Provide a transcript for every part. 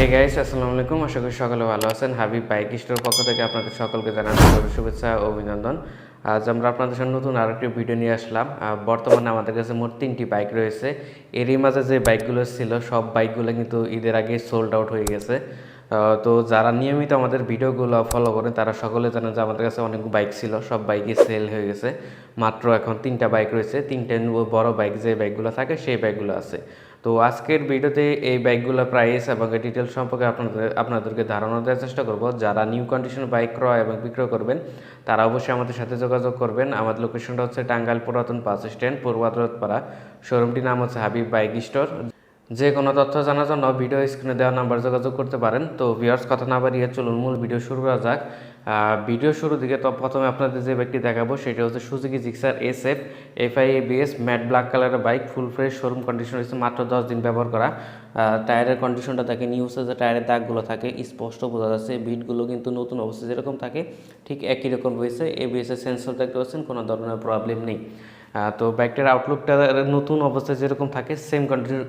Hey guys আসসালামু আলাইকুম। আশা করি সকলে ভালো আছেন। হাবিব বাইক স্টোর পক্ষ থেকে আপনাদের সকলকে জানানো শুভেচ্ছা ও অভিনন্দন। আজ আমরা আপনাদের সামনে নতুন আরেকটি ভিডিও নিয়ে আসলাম। বর্তমানে আমাদের কাছে মোট তিনটি বাইক রয়েছে। এরই মাঝে যে বাইকগুলো ছিল, সব বাইকগুলো কিন্তু ঈদের আগে সোল্ড আউট হয়ে গেছে। তো যারা নিয়মিত আমাদের ভিডিওগুলো ফলো করেন, তারা সকলে জানেন যে আমাদের কাছে অনেক বাইক ছিল, সব বাইকই সেল হয়ে গেছে। মাত্র এখন তিনটা বাইক রয়েছে। তিনটে বড় বাইক যে বাইকগুলো থাকে, সেই বাইকগুলো আছে। তো আজকের ভিডিওতে এই বাইকগুলোর প্রাইস এবং ডিটেলস সম্পর্কে আপনাদের, আপনাদেরকে ধারণা দেওয়ার চেষ্টা করব। যারা নিউ কন্ডিশন বাইক ক্রয় এবং বিক্রয় করবেন, তারা অবশ্যই আমাদের সাথে যোগাযোগ করবেন। আমাদের লোকেশনটা হচ্ছে টাঙ্গাইল পুরাতন বাস স্ট্যান্ড পূর্বাদরতপাড়া শোরুমটির নাম হচ্ছে হাবিব বাইক স্টোর যে কোনো তথ্য জানার জন্য ভিডিও স্ক্রিনে দেওয়া নাম্বার যোগাযোগ করতে পারেন। তো ভিউয়ার্স কথা না বাড়িয়ে চলুন, মূল ভিডিও শুরু করা যাক। ভিডিও শুরু দিকে তো প্রথমে আপনাদের যে বাইকটি দেখাবো, সেটা হচ্ছে Suzuki Gixxer S F F I ABS matte black কালারের bike full fresh showroom condition হচ্ছে মাত্র দশ দিন ব্যবহার করা। টায়ারের কন্ডিশনটা থাকে নিউসে যে টায়ারের দাগগুলো থাকে, স্পষ্ট বোঝা যাচ্ছে বিটগুলো কিন্তু নতুন অবস্থায় যেরকম থাকে, ঠিক একই রকম রয়েছে। এবিএস এর সেন্সর দেখতে পাচ্ছেন, কোনো ধরনের প্রবলেম নেই। তো বাইকটার আউটলুকটা নতুন অবস্থায় যেরকম থাকে সেম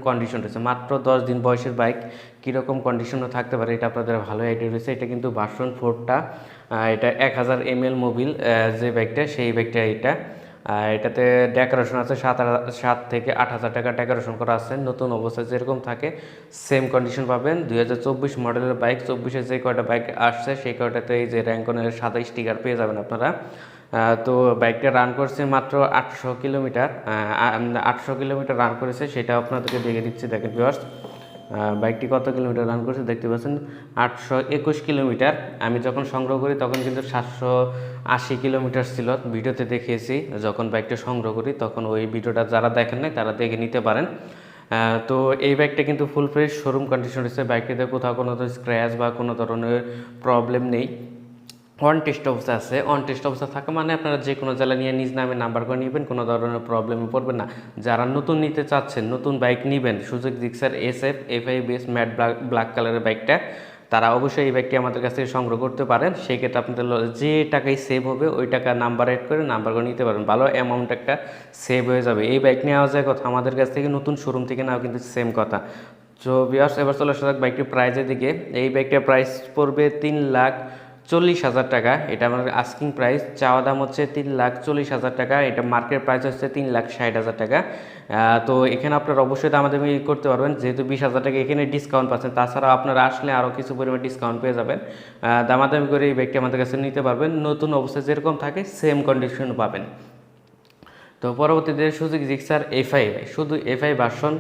কন্ডিশন রয়েছে। মাত্র দশ দিন বয়সের বাইক কীরকম কন্ডিশনও থাকতে পারে, এটা আপনাদের ভালো আইডিয়া রয়েছে। এটা কিন্তু ভার্সন ফোরটা এটা এক হাজার এম এল মোবিল যে বাইকটা সেই বাইকটা এটা। এটাতে ডেকোরেশন আছে সাত সাত থেকে আট হাজার টাকা ডেকোরেশন করা আছে। নতুন অবস্থায় যেরকম থাকে সেম কন্ডিশন পাবেন। দুই হাজার চব্বিশ মডেলের বাইক চব্বিশে যে কয়টা বাইক আসছে, সেই কয়টাতে এই যে র্যাঙ্কনের সাদা স্টিকার পেয়ে যাবেন আপনারা। তো বাইকটা রান করছে মাত্র আটশো কিলোমিটার। আটশো কিলোমিটার রান করেছে সেটা আপনাদেরকে দেখে দিচ্ছি, দেখেন ভিউয়ার্স বাইকটি কত কিলোমিটার রান করছে দেখতে পাচ্ছেন? আটশো একুশ কিলোমিটার। আমি যখন সংগ্রহ করি তখন কিন্তু সাতশো আশি কিলোমিটার ছিল, ভিডিওতে দেখিয়েছি। যখন বাইকটা সংগ্রহ করি তখন ওই ভিডিওটা যারা দেখেন নাই তারা দেখে নিতে পারেন। তো এই বাইকটা কিন্তু ফুল ফ্রেশ শোরুম কন্ডিশন রয়েছে। বাইকটিতে কোথাও কোনো স্ক্র্যাচ বা কোনো ধরনের প্রবলেম নেই। অন টেস্ট অবস্থা আছে অন টেস্ট অবস্থা থাকা মানে আপনারা যে কোনো জেলা নিয়ে নিজ নামে নাম্বার করে নেবেন, কোনো ধরনের প্রবলেমে পড়বেন না। যারা নতুন নিতে চাচ্ছেন, নতুন বাইক নেবেন, সুযোগ Gixxer S F I BS matte black black কালারের বাইকটা তারা অবশ্যই এই বাইকটি আমাদের কাছ থেকে সংগ্রহ করতে পারেন। সেই ক্ষেত্রে আপনাদের যে টাকাই সেভ হবে, ওই টাকা নাম্বার অ্যাড করে নাম্বার করে নিতে পারেন। ভালো অ্যামাউন্ট একটা সেভ হয়ে যাবে। এই বাইক নেওয়া যায় কথা, আমাদের কাছ থেকে নতুন শোরুম থেকে নেওয়া কিন্তু সেম কথা। তো বিয়ার্স এবার চলে আসা বাইকটির প্রাইজের দিকে। এই বাইকটার প্রাইস পড়বে তিন লাখ চল্লিশ হাজার টাকা। এটা আমার আস্কিং প্রাইস চাওয়া দাম হচ্ছে তিন লাখ চল্লিশ হাজার টাকা। এটা মার্কেট প্রাইস হচ্ছে তিন লাখ ষাট হাজার টাকা। তো এখানে আপনারা অবশ্যই দামাদামি করতে পারবেন। যেহেতু বিশ হাজার টাকা এখানে ডিসকাউন্ট পাচ্ছেন, তাছাড়া আপনারা আসলে আরও কিছু পরিমাণ ডিসকাউন্ট পেয়ে যাবেন। দামাদামি করে এই ব্যাগটি আমাদের কাছে নিতে পারবেন। নতুন অবস্থায় যেরকম থাকে সেম কন্ডিশন পাবেন। তো পরবর্তীতে সুজুকি জিক্সার এফআই শুধু এফআই ভার্সন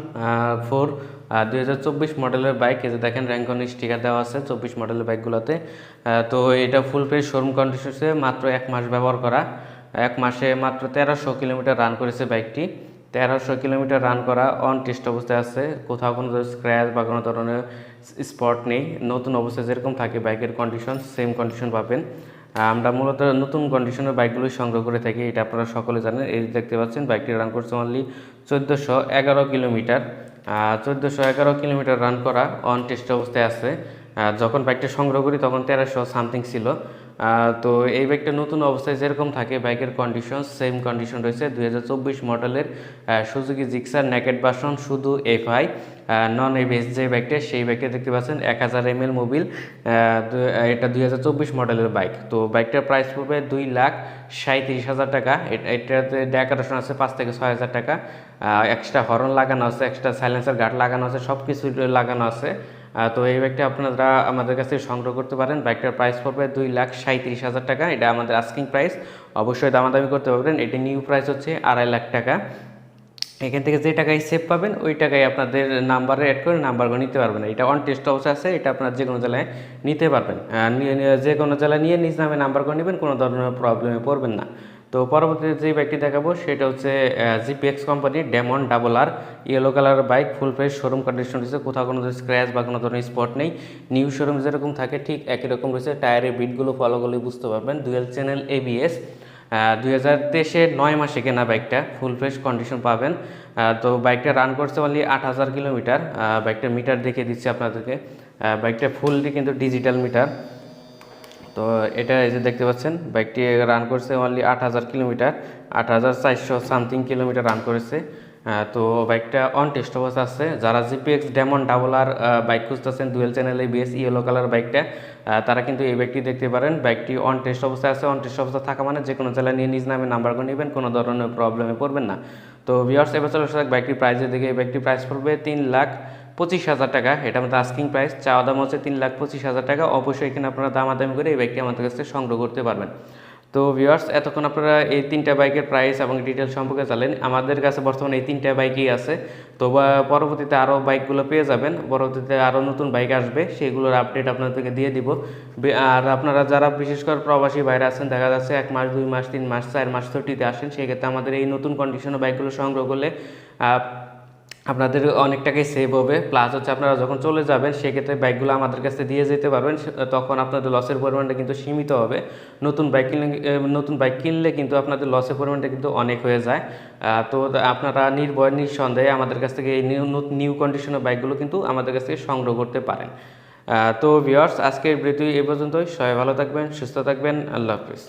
ফোর দুই হাজার চব্বিশ মডেলের বাইক এই যে দেখেন র্যাঙ্কন স্টিকার দেওয়া আছে, চব্বিশ মডেলের বাইকগুলোতে তো এটা ফুল ফ্রেশ শোরুম কন্ডিশনে মাত্র এক মাস ব্যবহার করা। এক মাসে মাত্র তেরোশো কিলোমিটার রান করেছে বাইকটি তেরোশো কিলোমিটার রান করা অন টেস্ট অবস্থায় আছে। কোথাও কোনো স্ক্র্যাচ বা কোনো ধরনের স্পট নেই। নতুন অবস্থায় যেরকম থাকে বাইকের কন্ডিশন সেম কন্ডিশন পাবেন। আমরা মূলত নতুন কন্ডিশনের বাইকগুলো সংগ্রহ করে থাকি, এটা আপনারা সকলে জানেন। এই দেখতে পাচ্ছেন বাইকটি রান করছে অনলি চোদ্দোশো এগারো কিলোমিটার। চোদ্দোশো এগারো কিলোমিটার রান করা অন টেস্ট অবস্থায় আছে। যখন বাইকটা সংগ্রহ করি তখন তেরোশো সামথিং ছিল। তো এই বাইকটা নতুন অবস্থায় যেরকম থাকে বাইকের কন্ডিশন সেম কন্ডিশন রয়েছে। দুই হাজার চব্বিশ মডেলের সুজুকি জিক্সার নেকেট বাসন শুধু এফআই নন এভিএস যে বাইকটা সেই বাইকটা দেখতে পাচ্ছেন এক হাজার এম এল মোবিল এটা দুই হাজার চব্বিশ মডেলের বাইক তো বাইকটার প্রাইস পড়বে দুই লাখ সাঁত্রিশ হাজার টাকা। এটাতে ডেকোরেশন আছে পাঁচ থেকে ছয় হাজার টাকা। এক্সট্রা হর্ন লাগানো আছে এক্সট্রা সাইলেন্সার গার্ড লাগানো আছে সব কিছু লাগানো আছে। তো এই বাইকটা আপনারা আমাদের কাছে সংগ্রহ করতে পারেন। বাইকটার প্রাইস পড়বে দুই লাখ সাঁত্রিশ হাজার টাকা। এটা আমাদের আস্কিং প্রাইস অবশ্যই দামাদামি করতে পারবেন। এটি নিউ প্রাইস হচ্ছে আড়াই লাখ টাকা। এখান থেকে যে টাকায় সেভ পাবেন, ওই টাকায় আপনাদের নাম্বারে অ্যাড করে নাম্বারগুলো নিতে পারবেন। এটা অন টেস্ট অবস্থা আছে, এটা আপনার যে কোনো জেলায় নিতে পারবেন। যে কোনো জেলায় নিয়ে নিজ নামে নাম্বার করে নেবেন, কোনো ধরনের প্রবলেমে পড়বেন না। তো পরবর্তীতে যে বাইকটি দেখাবো, সেটা হচ্ছে GPX company Demon double R yellow colour bike full fresh showroom condition রয়েছে, কোথাও কোনো ধরনের স্ক্র্যাচ বা কোনো ধরনের স্পট নেই। নিউ শোরুম যেরকম থাকে, ঠিক একই রকম রয়েছে টায়ারের বিটগুলো ফলো বুঝতে পারবেন। ডুয়েল চ্যানেল এবিএস দুই হাজার তেইশের নয় মাসে কেনা বাইকটা ফুল ফ্রেশ কন্ডিশন পাবেন। তো বাইকটা রান করছে অনলি আট হাজার কিলোমিটার। বাইকটা মিটার দেখে দিচ্ছি আপনাদেরকে। বাইকটা ফুললি কিন্তু ডিজিটাল মিটার তো এটা এই যে দেখতে পাচ্ছেন বাইকটি রান করছে অনলি আট হাজার কিলোমিটার। আট হাজার চারশো সামথিং কিলোমিটার রান করেছে। তো বাইকটা অন টেস্ট অবস্থা আছে। যারা GPX Demon double R bike খুঁজতেছেন dual channel ABS yellow colour বাইকটা তারা কিন্তু এই বাইকটি দেখতে পারেন। বাইকটি অন টেস্ট অবস্থায় আছে। অন টেস্ট অবস্থা থাকা মানে যে কোনো জেলা নিয়ে নিজ নামে নাম্বার করে নেবেন, কোনো ধরনের প্রবলেমে পড়বেন না। তো ভিওর্স এবার চলে আসা বাইকটির প্রাইসের দিকে। এই বাইকটির প্রাইস পড়বে তিন লাখ পঁচিশ হাজার টাকা। এটা আমাদের আস্কিং প্রাইস চাওয়া দাম হচ্ছে তিন লাখ পঁচিশ হাজার টাকা। অবশ্যই এখানে আপনারা দামাদামি করে এই বাইকটি আমাদের কাছে সংগ্রহ করতে পারবেন। তো ভিউয়ার্স এতক্ষণ আপনারা এই তিনটা বাইকের প্রাইস এবং ডিটেল সম্পর্কে জানেন আমাদের কাছে বর্তমানে এই তিনটা বাইকই আছে। তো পরবর্তীতে আরও বাইকগুলো পেয়ে যাবেন। পরবর্তীতে আরও নতুন বাইক আসবে, সেগুলোর আপডেট আপনাদেরকে দিয়ে দিব। আর আপনারা যারা বিশেষ করে প্রবাসী বাইরে আছেন, দেখা যাচ্ছে এক মাস, দুই মাস, তিন মাস, চার মাস ছুটিতে আসেন, সেক্ষেত্রে আমাদের এই নতুন কন্ডিশনের বাইকগুলো সংগ্রহ করলে আপনাদের অনেক টাকাই সেভ হবে। প্লাস হচ্ছে আপনারা যখন চলে যাবেন, সেক্ষেত্রে বাইকগুলো আমাদের কাছে দিয়ে যেতে পারবেন। তখন আপনাদের লসের পরিমাণটা কিন্তু সীমিত হবে। নতুন বাইক কিনলে নতুন বাইক কিনলে কিন্তু আপনাদের লসের পরিমাণটা কিন্তু অনেক হয়ে যায়। তো আপনারা নির্ভয়, নিঃসন্দেহে আমাদের কাছ থেকে এই নিউ কন্ডিশনের বাইকগুলো কিন্তু আমাদের কাছ থেকে সংগ্রহ করতে পারেন। তো ভিওর্স আজকের ভিডিও এই পর্যন্তই। সবাই ভালো থাকবেন, সুস্থ থাকবেন। আল্লাহ হাফিজ।